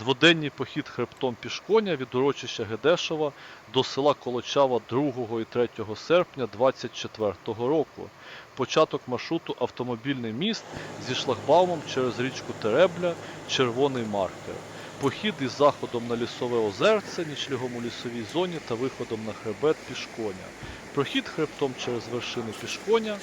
Дводенний похід хребтом пішконя від урочища Гедешова до села Колочава 2 і 3 серпня 24 року. Початок маршруту автомобільний міст зі шлагбаумом через річку Теребля, червоний маркер. Похід із заходом на лісове озерце, нічлігом у лісовій зоні та виходом на хребет пішконя. Прохід хребтом через вершини пішконя,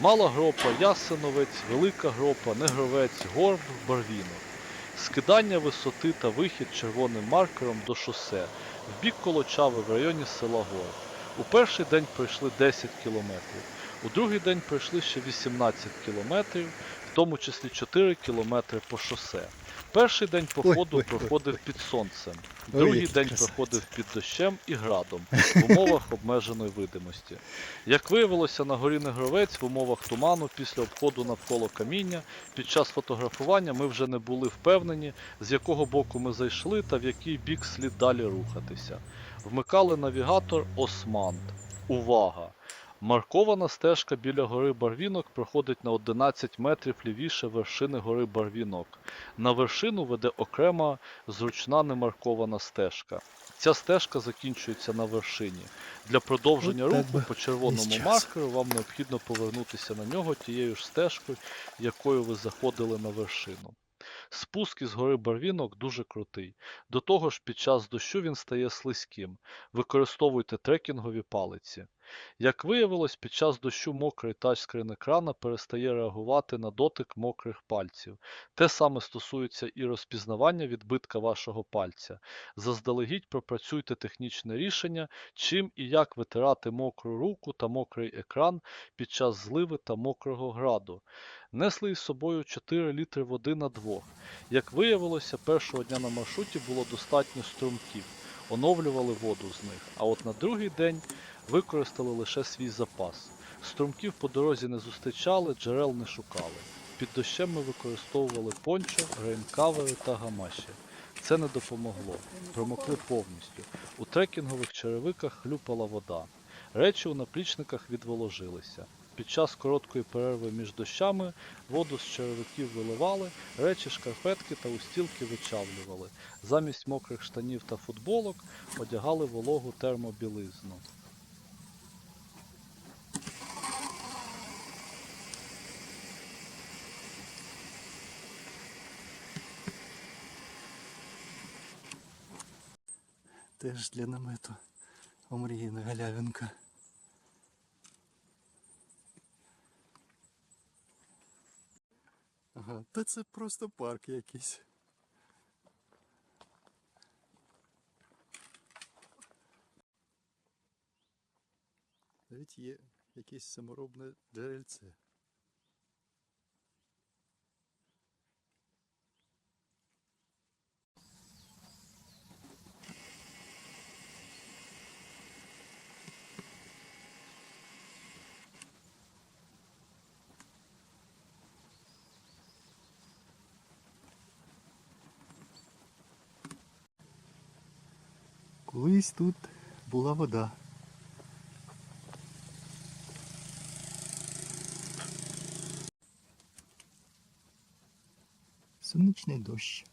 мала гропа Ясиновець, велика гропа, Негровець, Горб, Барвінок. Скидання висоти та вихід червоним маркером до шосе в бік Колочави в районі села Гор. У перший день пройшли 10 кілометрів, у другий день пройшли ще 18 кілометрів, в тому числі 4 кілометри по шосе. Перший день походу проходив під сонцем, другий день проходив під дощем і градом в умовах обмеженої видимості. Як виявилося, на горі Негровець в умовах туману після обходу навколо каміння під час фотографування ми вже не були впевнені, з якого боку ми зайшли та в який бік слід далі рухатися. Вмикали навігатор Османт. Увага! Маркована стежка біля гори Барвінок проходить на 11 метрів лівіше вершини гори Барвінок. На вершину веде окрема зручна немаркована стежка. Ця стежка закінчується на вершині. Для продовження руху по червоному маркеру вам необхідно повернутися на нього тією ж стежкою, якою ви заходили на вершину. Спуск із гори Барвінок дуже крутий. До того ж, під час дощу він стає слизьким. Використовуйте трекінгові палиці. Як виявилось, під час дощу мокрий тачскрін екрана перестає реагувати на дотик мокрих пальців. Те саме стосується і розпізнавання відбитка вашого пальця. Заздалегідь пропрацюйте технічне рішення, чим і як витирати мокру руку та мокрий екран під час зливи та мокрого граду. Несли із собою 4 літри води на двох. Як виявилося, першого дня на маршруті було достатньо струмків, оновлювали воду з них, а от на другий день використали лише свій запас. Струмків по дорозі не зустрічали, джерел не шукали. Під дощем ми використовували пончо, рейнкавери та гамаші. Це не допомогло. Промокли повністю. У трекінгових черевиках хлюпала вода. Речі у наплічниках відволожилися. Під час короткої перерви між дощами воду з черевиків виливали, речі, шкарпетки та устілки вичавлювали. Замість мокрих штанів та футболок одягали вологу термобілизну. Теж для намету омріяна галявинка. Ага, та це просто парк якийсь. Навіть є якесь саморобне джерельце. Колись тут була вода. Сонячний дощ.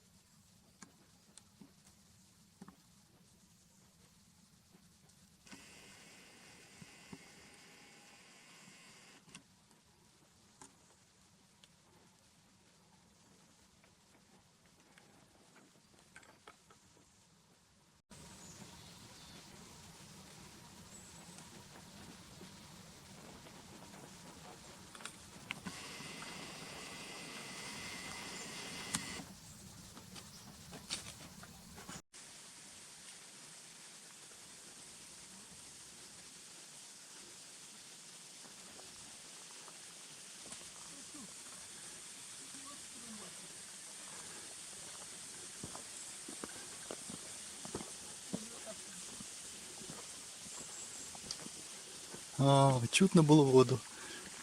А, чутно було воду.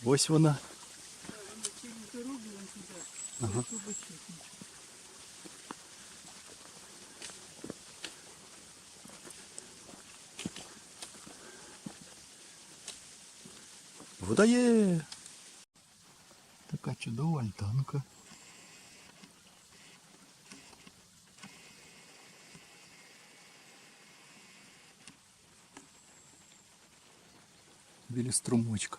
Ось вона. Ага. Вода є. Біля струмочка.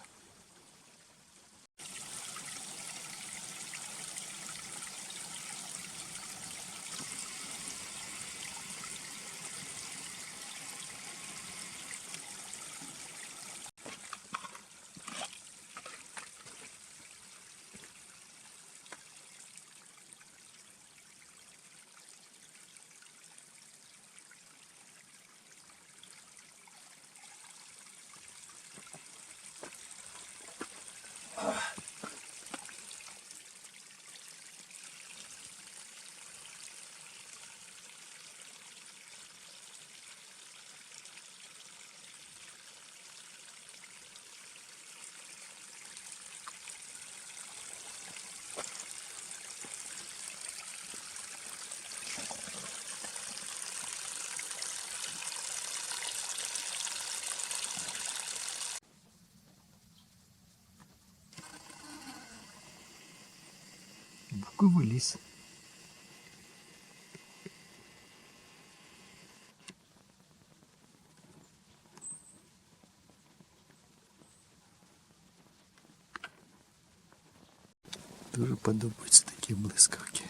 Буковий ліс. Дуже подобаються такі блискавки.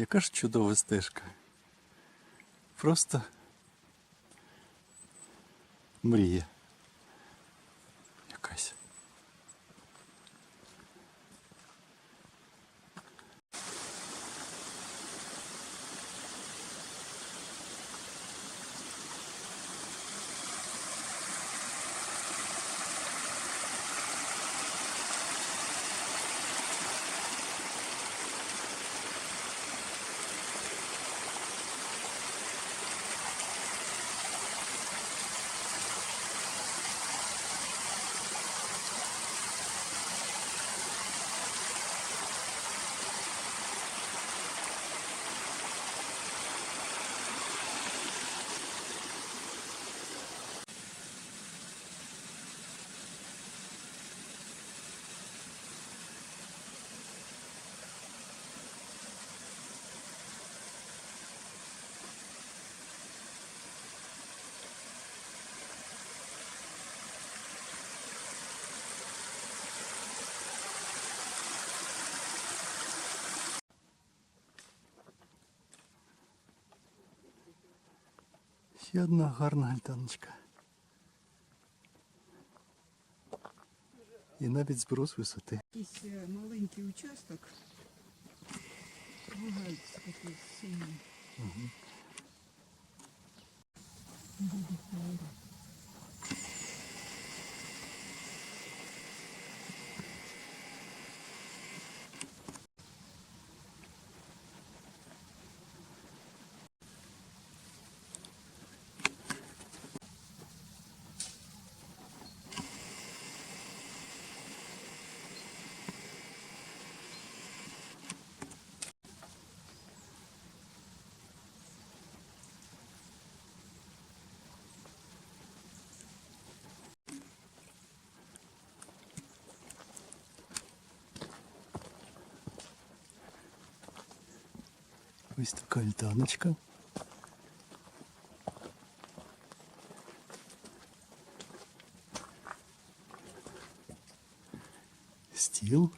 Яка ж чудова стежка. Просто мрія. Якась. Ще одна гарна гальтаночка. І навіть зброс висоти. Якийсь е, маленький участок. Вугальць такий синій. Ось така альтаночка. Стіл.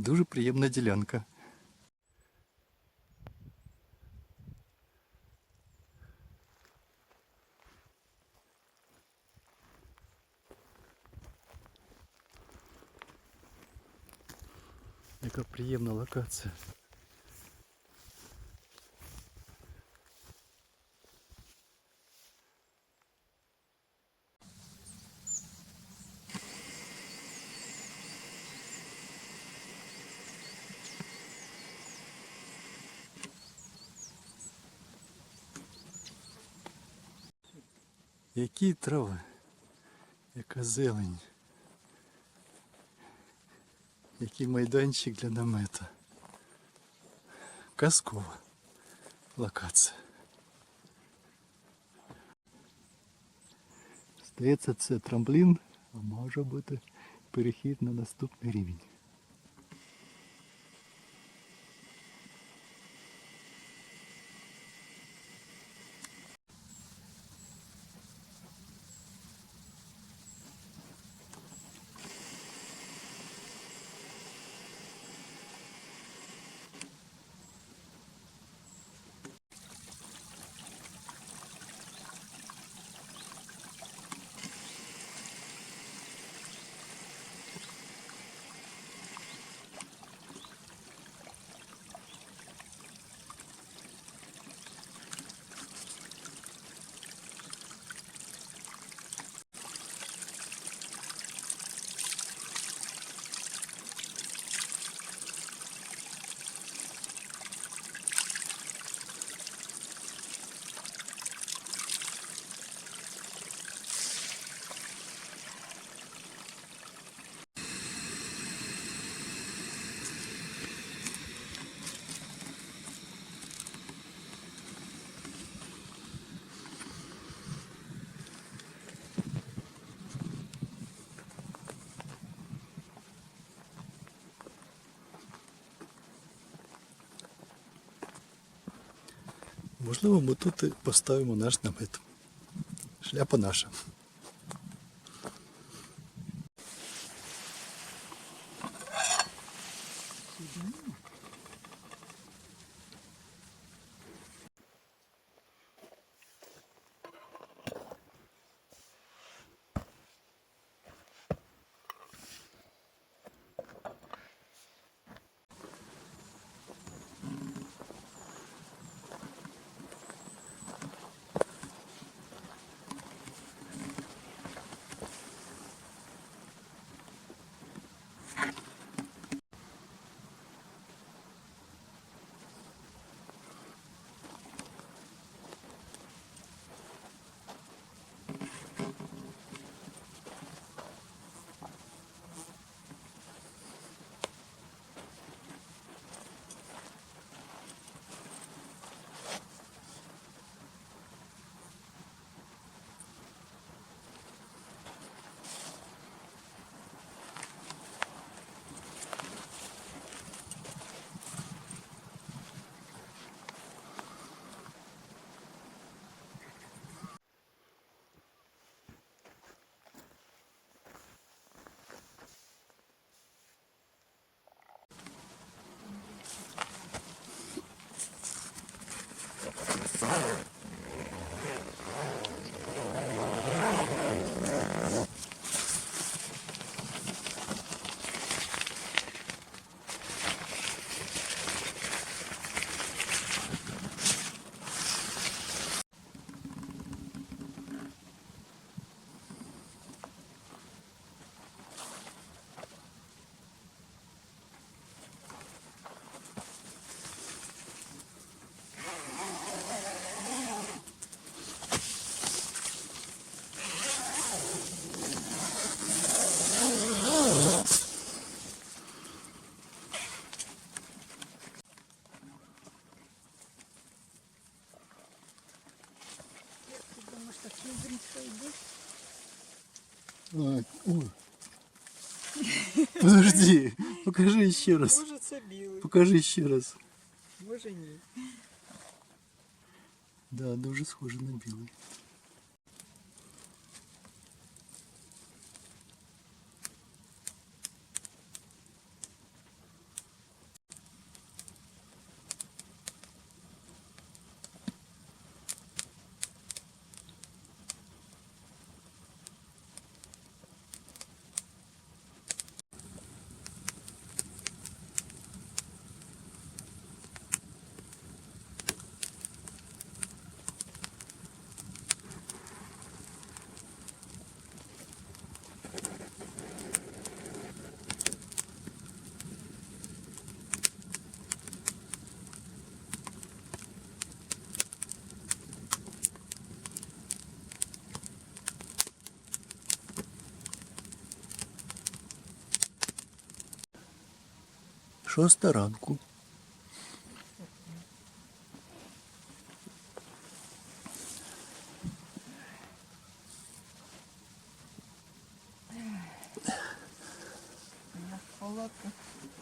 Дуже приємна ділянка. Яка приємна локація. Які трави, яка зелень, який майданчик для намета. Казкова локація. Здається, це трамплін, а може бути перехід на наступний рівень. Можливо, ми тут і поставимо наш намет. Шляпа наша. Ти ой. Подожди, покажи ще раз. Може це білий, Покажи ще раз. може ні. Да, дуже схоже на білий. Шоста ранку. У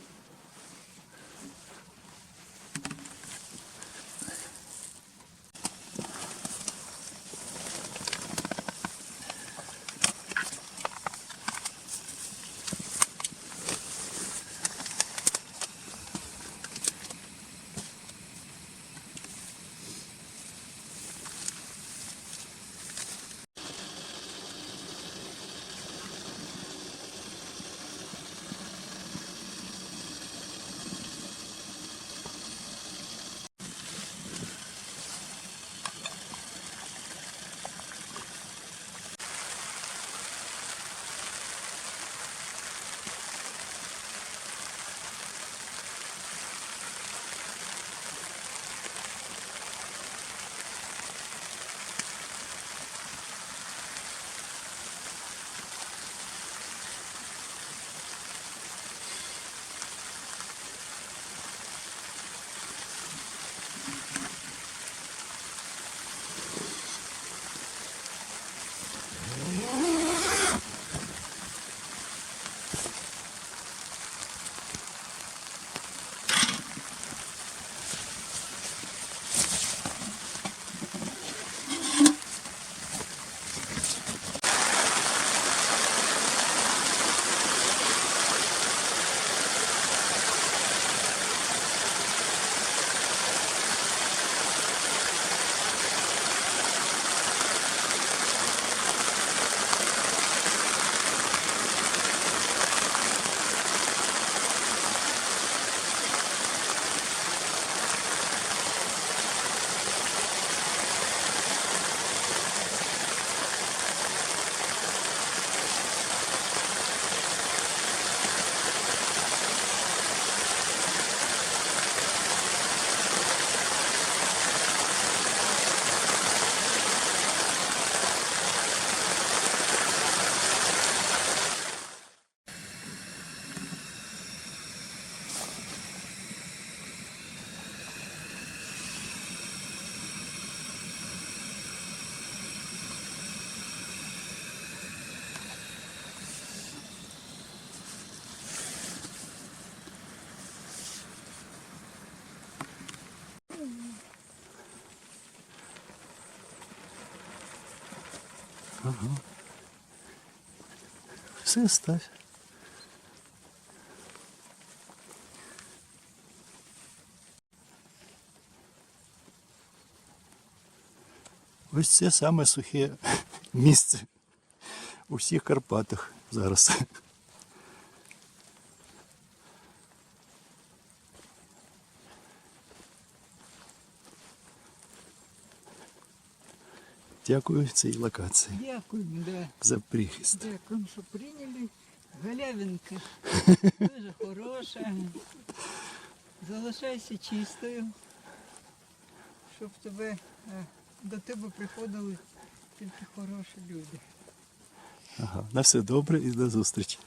Все ставь. Ось це саме сухе місце у всіх Карпатах зараз. Дякую цій локації Дякую, да. за прихист. Дякую, що прийняли. Галявинка дуже хороша. Залишайся чистою, щоб тебе, е, до тебе приходили тільки хороші люди. Ага, на все добре і до зустрічі.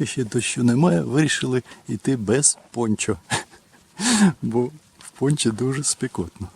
Поки ще дощу немає, вирішили йти без пончо. Бо в понче дуже спекотно.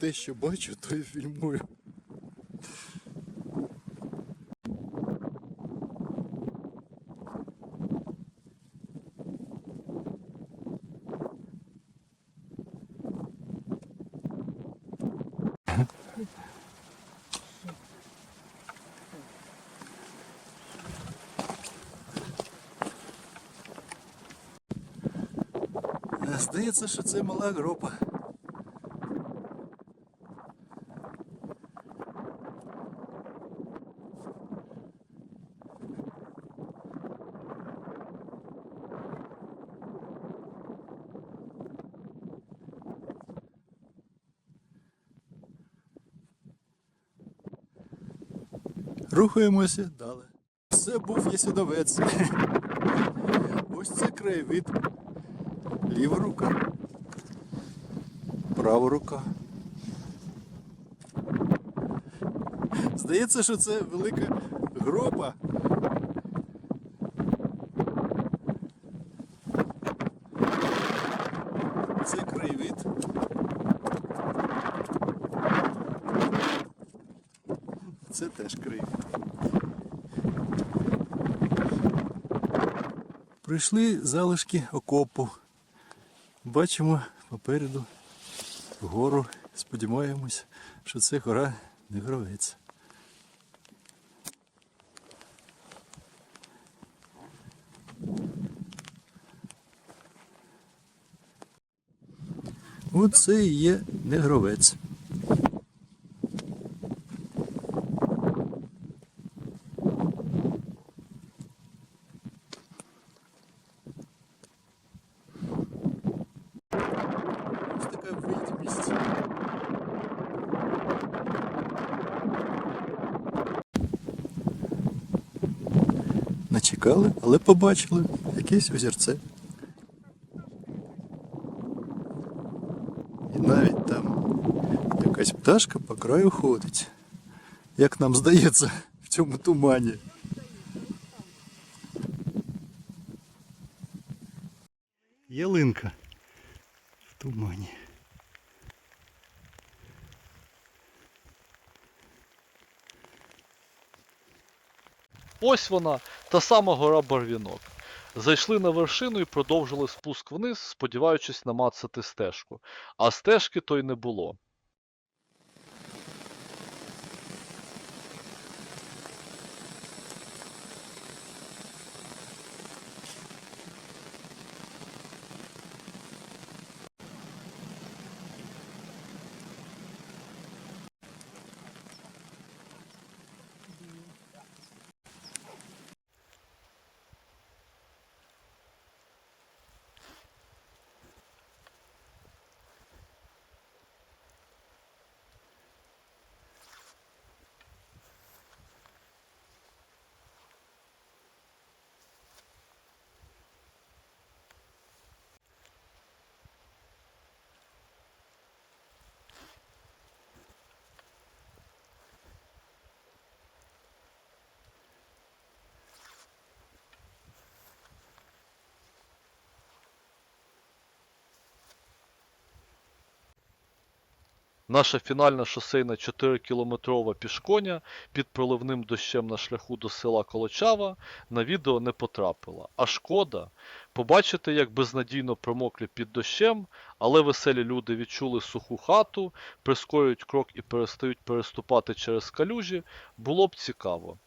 Те, що бачу, то і фільмую. Здається, що це мала група. Рухаємося далі. Це був Ясідовець. Ось це краєвид. Ліва рука. Права рука. Здається, що це велика група. Це краєвид. Це теж краєвид. Прийшли залишки окопу. Бачимо попереду вгору. Сподіваємось, що це гора не гровець. Оце і є негровець. Але побачили якесь озерце. І навіть там якась пташка по краю ходить. Як нам здається, в цьому тумані. Ялинка в тумані. Ось вона, та сама гора Барвінок. Зайшли на вершину і продовжили спуск вниз, сподіваючись намацати стежку. А стежки то й не було. Наша фінальна шосейна 4-кілометрова пішконя під проливним дощем на шляху до села Колочава на відео не потрапила. А шкода. Побачити, як безнадійно промоклі під дощем, але веселі люди відчули суху хату, прискорюють крок і перестають переступати через калюжі, було б цікаво.